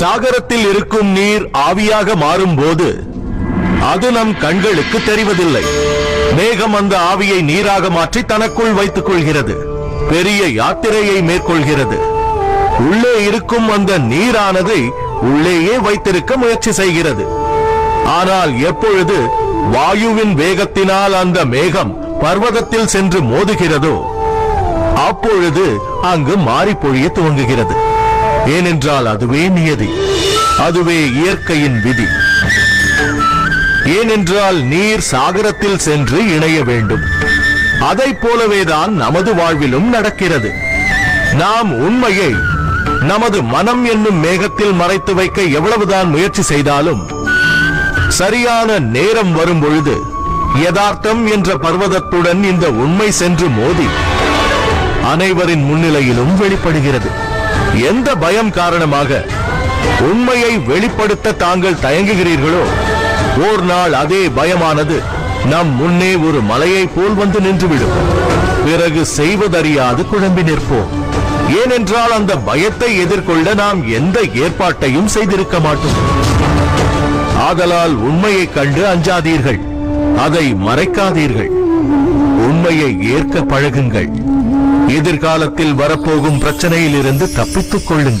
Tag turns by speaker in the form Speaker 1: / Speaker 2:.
Speaker 1: சாகரத்தில் இருக்கும் நீர் ஆவியாக மாறும்போது அது நம் கண்களுக்கு தெரிவதில்லை. மேகம் அந்த ஆவியை நீராக மாற்றி தனக்குள் வைத்துக் கொள்கிறது பெரிய யாத்திரையை மேற்கொள்கிறது. உள்ளே இருக்கும் அந்த நீரானதை உள்ளேயே வைத்திருக்க முயற்சி செய்கிறது. ஆனால் எப்பொழுது வாயுவின் வேகத்தினால் அந்த மேகம் பர்வதத்தில் சென்று மோதுகிறதோ அப்பொழுது அங்கு மாறி பொழிய துவங்குகிறது. ஏனென்றால் அதுவே நியதி அதுவே இயற்கையின் விதி. ஏனென்றால் நீர் சாகரத்தில் சென்று இணைய வேண்டும். அதை போலவேதான் நமது வாழ்விலும் நடக்கிறது. நாம் உண்மையை நமது மனம் என்னும் மேகத்தில் மறைத்து வைக்க எவ்வளவுதான் முயற்சி செய்தாலும் சரியான நேரம் வரும் பொழுது யதார்த்தம் என்ற பர்வதத்துடன் இந்த உண்மை சென்று மோதி அனைவரின் முன்னிலையிலும் வெளிப்படுகிறது. எந்த பயம் காரணமாக உண்மையை வெளிப்படுத்த தாங்கள் தயங்குகிறீர்களோ ஓர் நாள் அதே பயமானது நம் முன்னே ஒரு மலையை போல் வந்து நின்றுவிடும். பிறகு செய்வதறியாது குழம்பி நிற்போம். ஏனென்றால் அந்த பயத்தை எதிர்கொள்ள நாம் எந்த ஏற்பாட்டையும் செய்திருக்க மாட்டோம். ஆதலால் உண்மையை கண்டு அஞ்சாதீர்கள். அதை மறைக்காதீர்கள். உண்மையை ஏற்க பழகுங்கள். எதிர்காலத்தில் வரப்போகும் பிரச்சனையிலிருந்து தப்பித்துக் கொள்ளுங்கள்.